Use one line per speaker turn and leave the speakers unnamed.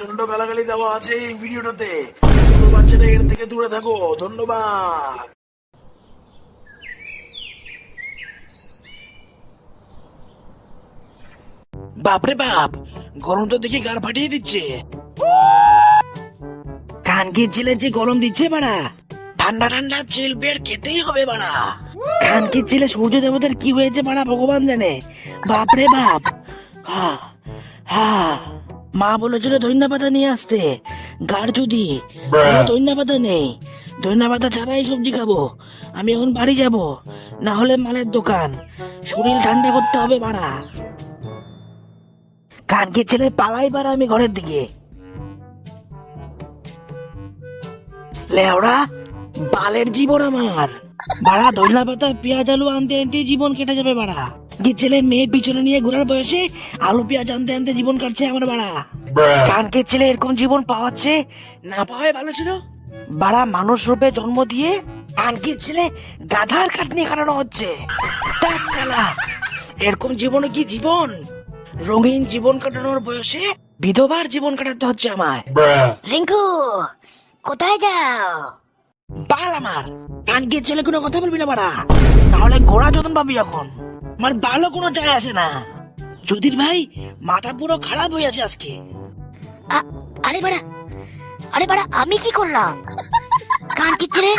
প্রচণ্ড গালাগালি দেওয়া আছে এই ভিডিওটাতে। ছোট বাচ্চারা এর থেকে দূরে থাকো, ধন্যবাদ। বাপরে বাপ গরমটা দেখে গার ফাটিয়ে দিচ্ছে। কানকির ছেলে যে গরম দিচ্ছে বাড়া, ঠান্ডা ঠান্ডা চিল বের খেতেই হবে বাড়া। কানকির ছেলে সূর্য দেবতার কি হয়েছে বাড়া, ভগবান জানে। বাপরে বাপ হা হা মা বলেছিল ধন্যা পাতা নিয়ে আসতে। গাড় যদি ধন্যা পাতা নেই। ধন্যা পাতা ছাড়াই সবজি খাব। আমি এখন বাড়ি যাব না হলে মালের দোকান। শরীর ঠান্ডা করতে হবে বাড়া। কানকে ছেলে পালাই পারা আমি ঘরের দিকে। লেওড়া বালের জীবন আমার। বাড়া ধইলা পাতা পেঁয়াজ আলু আনতে আনতে জীবন কেটে যাবে বাড়া। যে ছেলে মেয়ে পিছনে নিয়ে ঘোরার বয়সে আলু পেঁয়াজ আনতে আনতে জীবন কাটছে আমার বাড়া। কানকে ছেলে এরকম জীবন পাওয়াচ্ছে না পাওয়াই ভালো ছিল। বাড়া মানুষ রূপে জন্ম দিয়ে কানকে ছেলে গাধার কাটনি কাটানো হচ্ছে। এরকম জীবনে কি জীবন? রঙিন জীবন কাটানোর বয়সে বিধবার জীবন কাটাতে হচ্ছে আমায়।
রিঙ্কু কোথায় যাও?
বাল আমার। কান গিয়ে ছেলে কোনো কথা বলবি না বাড়া। তাহলে ঘোড়া যতন পাবি যখন। আমার ভালো কোনো যায় আসে না। যদির ভাই, মাথা পুরো খারাপ হয়ে আছে আজকে।
আরে বাড়া আরে বাড়া, আমি কি করলাম? কান কি রে।